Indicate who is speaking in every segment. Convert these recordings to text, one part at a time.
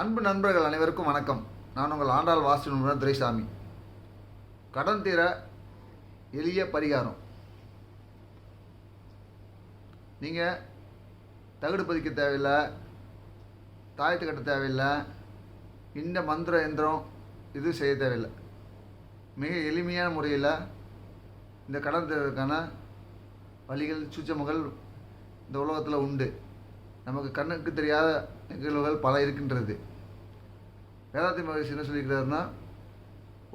Speaker 1: அன்பு நண்பர்கள் அனைவருக்கும் வணக்கம். நான் உங்கள் ஆண்டாள் வாசி நிபுணர் துரைசாமி. கடன் தீர எளிய பரிகாரம். நீங்கள் தகுடு பதிக்க தேவையில்லை தாயத்து கட்ட தேவையில்லை இந்த மந்திர எந்திரம் இது செய்ய தேவையில்லை. மிக எளிமையான முறையில் இந்த கடன் தீர்வதற்கான வழிகள் சூச்சமுகள் இந்த உலகத்தில் உண்டு. நமக்கு கண்ணுக்கு தெரியாத நிகழ்வுகள் பல இருக்கின்றது. வேதாந்தி மகரிஷி என்ன சொல்லியிருக்கிறாருன்னா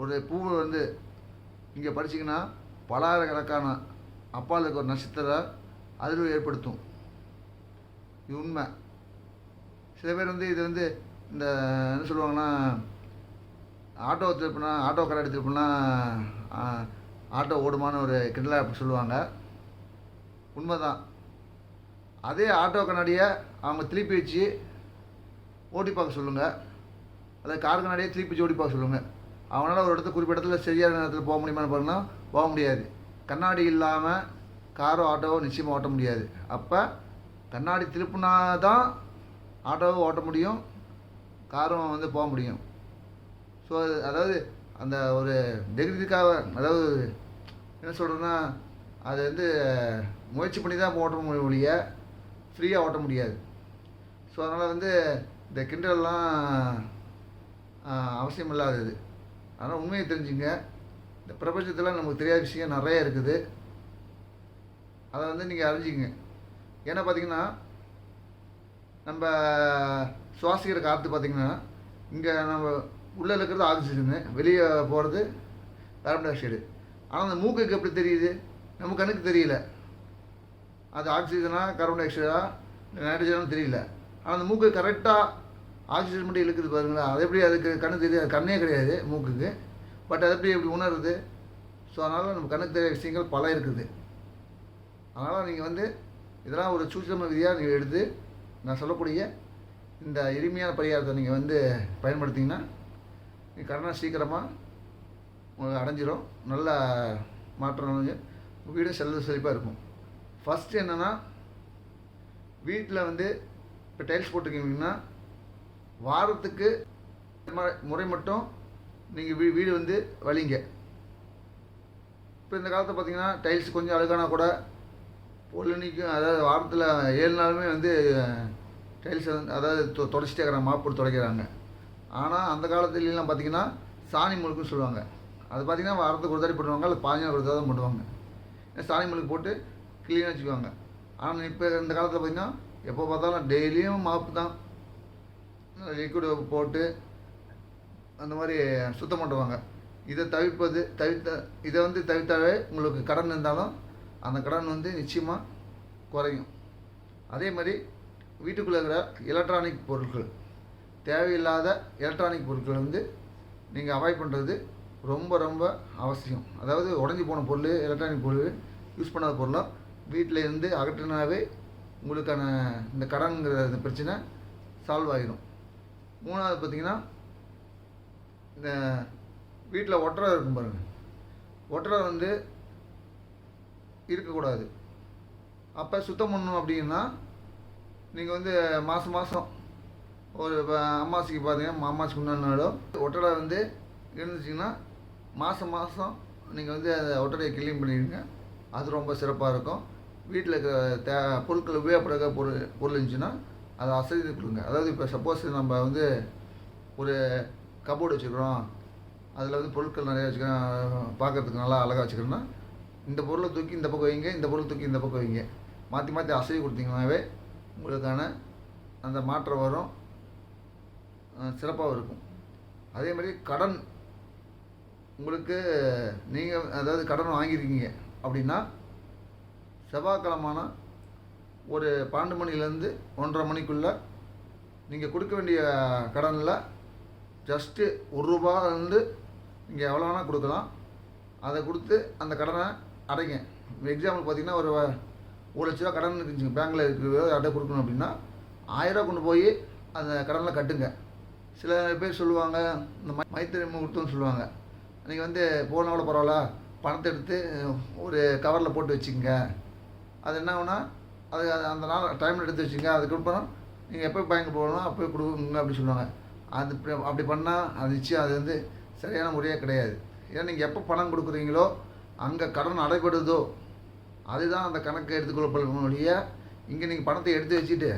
Speaker 1: ஒரு பூவை வந்து இங்கே படிச்சிங்கன்னா பலாயிரக்கணக்கான அப்பால் இருக்க ஒரு நட்சத்திர அதிர்வு ஏற்படுத்தும். இது உண்மை. சில பேர் வந்து இது வந்து இந்த என்ன சொல்லுவாங்கன்னா ஆட்டோ திருப்பினா ஆட்டோ கடை எடுத்துருப்பினா ஆட்டோ ஓடுமான்னு ஒரு கிண்டலாக அப்படி சொல்லுவாங்க. உண்மைதான். அதே ஆட்டோ கண்ணாடியை அவங்க திருப்பி வச்சு ஓட்டி பார்க்க சொல்லுங்கள் அதாவது காருக்கு கண்ணாடியை திருப்பி வச்சு ஓட்டி பார்க்க சொல்லுங்கள் அவனால் ஒரு இடத்துல குறிப்பிட்ட இடத்துல சரியான நேரத்தில் போக முடியுமான்னு பாருங்கன்னா போக முடியாது. கண்ணாடி இல்லாமல் காரோ ஆட்டோவோ நிச்சயமாக ஓட்ட முடியாது. அப்போ கண்ணாடி திருப்பினா தான் ஆட்டோவை ஓட்ட முடியும் காரும் வந்து போக முடியும். ஸோ அதாவது அந்த ஒரு டிகிரிக்காக அதாவது என்ன சொல்கிறதுன்னா அது வந்து முயற்சி பண்ணி தான் ஓட்ட முடியும் ஒழிய ஃப்ரீயாக ஓட்ட முடியாது. ஸோ அதனால் வந்து இந்த கிண்டல்லாம் அவசியம் இல்லாதது அதனால் உண்மையை தெரிஞ்சுங்க. இந்த பிரபஞ்சத்தில் நமக்கு தெரியாத விஷயம் நிறைய இருக்குது. அதை வந்து நீங்கள் அறிஞ்சிக்கங்க ஏன்னா பார்த்தீங்கன்னா நம்ம சுவாசிக்கிற காற்று பார்த்திங்கன்னா இங்கே நம்ம உள்ளே இருக்கிறது ஆக்சிஜனு வெளியே போகிறது கார்பன் டை ஆக்சைடு. ஆனால் அந்த மூக்குக்கு எப்படி தெரியுது? நம்ம கண்ணுக்கு தெரியல. அது ஆக்சிஜனா கார்பன் டை ஆக்சைடா நைட்ரஜனும் தெரியல. அந்த மூக்கு கரெக்டாக ஆக்சிஜன் மட்டும் இழுக்குது பாருங்களா அது எப்படி அதுக்கு கண்ணு தெரியாது. கண்ணே கிடையாது மூக்குக்கு. பட் அது எப்படி எப்படி உணருது? ஸோ அதனால் நம்ம கண்ணுக்கு தெரியாத விஷயங்கள் பல இருக்குது. அதனால் நீங்கள் வந்து இதெல்லாம் ஒரு சூட்சம விதியாக நீங்கள் எடுத்து நான் சொல்லக்கூடிய இந்த எளிமையான பரிகாரத்தை நீங்கள் வந்து பயன்படுத்திங்கன்னா நீங்கள் கடனை சீக்கிரமாக உங்களுக்கு அடைஞ்சிரும். நல்ல மாற்றம் அடைஞ்சு உங்கள் வீடு செல்வ செழிப்பாக இருக்கும். ஃபஸ்ட்டு என்னென்னா வீட்டில் வந்து இப்போ டைல்ஸ் போட்டிருக்கீங்கன்னா வாரத்துக்கு முறை மட்டும் நீங்கள் வீ வீடு வந்து வலிங்க. இப்போ இந்த காலத்தில் பார்த்தீங்கன்னா டைல்ஸ் கொஞ்சம் அழுகானா கூட பொழுனிக்கும் அதாவது வாரத்தில் ஏழு நாளுமே வந்து டைல்ஸ் வந்து அதாவது தொ- தொடச்சிட்டே இருக்கிறாங்க மாப்பு போட்டு துடைக்கிறாங்க. ஆனால் அந்த காலத்துலலாம் பார்த்தீங்கன்னா சாணி முழுக்குன்னு சொல்லுவாங்க. அது பார்த்தீங்கன்னா வாரத்துக்கு ஒரு தாடி பண்ணுவாங்க அல்லது பாஞ்சு ஒரு தடவை தான் பண்ணுவாங்க சாணி முழுக்கு போட்டு க்ளீனாக வச்சுக்குவாங்க. ஆனால் இப்போ இந்த காலத்தில் பார்த்திங்கன்னா எப்போ பார்த்தாலும் டெய்லியும் மாப்பு தான். லிக்விடு போட்டு அந்த மாதிரி சுத்தம் பண்ணுவாங்க இதை தவிர்ப்பது தவிர்த்த இதை வந்து தவிர்த்தாவே உங்களுக்கு கடன் இருந்தாலும் அந்த கடன் வந்து நிச்சயமாக குறையும். அதே மாதிரி வீட்டுக்குள்ளே இருக்கிற எலக்ட்ரானிக் பொருட்கள் தேவையில்லாத எலக்ட்ரானிக் பொருட்கள் வந்து நீங்கள் அவாய்ட் பண்ணுறது ரொம்ப ரொம்ப அவசியம். அதாவது உடஞ்சி போன பொருள் எலக்ட்ரானிக் பொருள் யூஸ் பண்ணாத பொருளாக வீட்டில் இருந்து அகற்றினாவே உங்களுக்கான இந்த கடன்கிற இந்த பிரச்சனை சால்வ் ஆகிடும் மூணாவது பார்த்தீங்கன்னா இந்த வீட்டில் ஒட்டரை இருக்கும் பாருங்கள் ஒட்டரை வந்து இருக்கக்கூடாது. அப்போ சுத்தம் பண்ணணும் அப்படின்னா நீங்கள் வந்து மாதம் மாதம் ஒரு இப்போ அம்மாசிக்கு பார்த்தீங்கன்னா அம்மாசிக்கு முன்னாடினாலும் ஒட்டடை வந்து இருந்துச்சிங்கன்னா மாதம் மாதம் நீங்கள் வந்து அந்த ஒட்டடையை க்ளீன் பண்ணிடுங்க. அது ரொம்ப சிறப்பாக இருக்கும். வீட்டில் இருக்கிற தே பொருட்கள் உபயோகப்படுற பொருள் பொருள் இருந்துச்சுன்னா அதை அசதி கொடுங்க. அதாவது இப்போ சப்போஸ் நம்ம வந்து ஒரு கபோர்டு வச்சுக்கிறோம். அதில் வந்து பொருட்கள் நிறையா வச்சுக்கிறோம். பார்க்கறதுக்கு நல்லா அழகாக வச்சுக்கிறோன்னா இந்த பொருளை தூக்கி இந்த பக்கம் வைங்க இந்த பொருளை தூக்கி இந்த பக்கம் வைங்க. மாற்றி மாற்றி அசதி கொடுத்தீங்கன்னாவே உங்களுக்கான அந்த மாற்றம் வரும். சிறப்பாக இருக்கும். அதே மாதிரி கடன் உங்களுக்கு நீங்கள் அதாவது கடன் வாங்கியிருக்கீங்க அப்படின்னா செவ்வாய்க்கிழமான ஒரு பன்னெண்டு மணிலேருந்து ஒன்றரை மணிக்குள்ளே நீங்கள் கொடுக்க வேண்டிய கடனில் ஜஸ்ட்டு ஒரு ரூபாயிலேருந்து நீங்கள் எவ்வளோ வேணால் கொடுக்கலாம். அதை கொடுத்து அந்த கடனை அடைங்க. எக்ஸாம்பிள் பார்த்தீங்கன்னா ஒரு ஒரு லட்ச ரூபா கடன் இருந்துச்சுங்க. பேங்க்கில் இருக்கிறதோ அட்டை கொடுக்கணும் அப்படின்னா ஆயிரரூவா கொண்டு போய் அந்த கடனில் கட்டுங்க. சில பேர் சொல்லுவாங்க இந்த மை மைத்திரி முகூர்த்தம்னு சொல்லுவாங்க. நீங்கள் வந்து போனால் கூட பரவாயில்ல பணத்தை எடுத்து ஒரு கவரில் போட்டு வச்சுக்கோங்க. அது என்ன ஆகுனா அது அந்த நாள் டைமில் எடுத்து வச்சுங்க அதுக்கப்புறம் நீங்கள் எப்போ பேங்க் போகணும் அப்போ கொடுக்குங்க அப்படின்னு சொல்லுவாங்க. அது அப்படி பண்ணால் அது நிச்சயம் அது வந்து சரியான முறையே கிடையாது. ஏன்னா நீங்கள் எப்போ பணம் கொடுக்குறீங்களோ அங்கே கடன் அடைபடுதோ அதுதான் அந்த கணக்கை எடுத்துக்கொள்ளப்படணும் ஒழிய இங்கே நீங்கள் பணத்தை எடுத்து வச்சுட்டு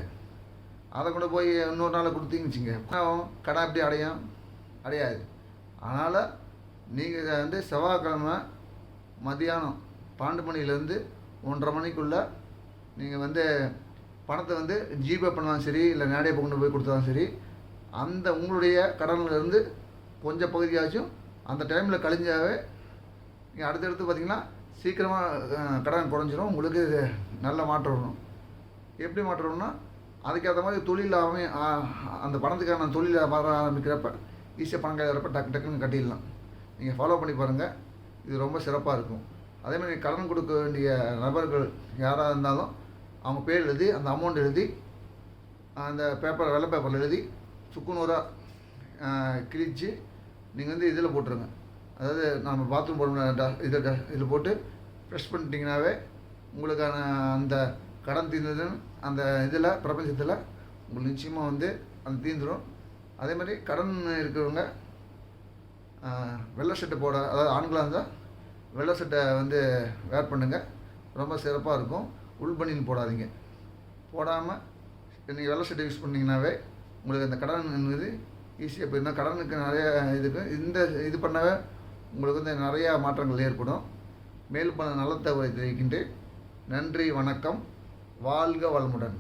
Speaker 1: அதை கொண்டு போய் இன்னொரு நாள் கொடுத்தீங்கன்னு வச்சுங்க ஆகும்? கடன் எப்படி அடையும்? அடையாது. அதனால் நீங்கள் வந்து செவ்வாய்க்கிழமை மதியானம் பன்னெண்டு மணிலேருந்து ஒன்றரை மணிக்குள்ளே நீங்கள் வந்து பணத்தை வந்து ஜிபே பண்ணாலும் சரி இல்லை நேரடியாக கொண்டு போய் கொடுத்தாலும் சரி அந்த உங்களுடைய கடன்ல இருந்து கொஞ்சம் பகுதியாச்சும் அந்த டைமில் கழிஞ்சாவே நீங்கள் அடுத்தடுத்து பார்த்தீங்கன்னா சீக்கிரமாக கடன் குறைஞ்சிரும். உங்களுக்கு நல்ல மாற்றம் வரணும் எப்படி மாற்றணும்னா அதுக்கேற்ற மாதிரி தொழில் அமை அந்த பணத்துக்கான தொழிலை வர ஆரம்பிக்கிறப்ப ஈஸியாக பணம் கையில் டக்கு டக்குன்னு கட்டிடலாம். நீங்கள் ஃபாலோ பண்ணி பாருங்கள் இது ரொம்ப சிறப்பாக இருக்கும். அதே மாதிரி கடன் கொடுக்க வேண்டிய நபர்கள் யாராக இருந்தாலும் அவங்க பேர் எழுதி அந்த அமௌண்ட் எழுதி அந்த பேப்பர் வெள்ளை பேப்பரில் எழுதி சுக்குநூறாக கிழித்து நீங்கள் வந்து இதில் போட்டுருங்க. அதாவது நம்ம பாத்ரூம் போடணும் இதில் இதில் போட்டு ப்ரெஷ் பண்ணிட்டீங்கனாவே உங்களுக்கான அந்த கடன் தீர்ந்ததுன்னு அந்த இதில் பிரபஞ்சத்தில் உங்களுக்கு நிச்சயமாக வந்து அது தீர்ந்துடும் அதே மாதிரி கடன் இருக்கிறவங்க வெள்ளை ஷர்ட்டு போட அதாவது ஆண்களாக இருந்தால் வெள்ளை சட்டை வந்து வேர் பண்ணுங்கள் ரொம்ப சிறப்பாக இருக்கும். உள் போடாதீங்க. போடாமல் நீங்கள் வெள்ளை சட்டை யூஸ் பண்ணிங்கனாவே உங்களுக்கு அந்த கடன் என்பது ஈஸியாக போயிருந்தா கடனுக்கு நிறைய இதுக்கு இந்த இது பண்ணவே உங்களுக்கு வந்து நிறையா மாற்றங்கள் ஏற்படும். மேலும் பல நல்ல தகவலை தெரிவிக்கின்றேன். நன்றி வணக்கம். வாழ்க வளமுடன்.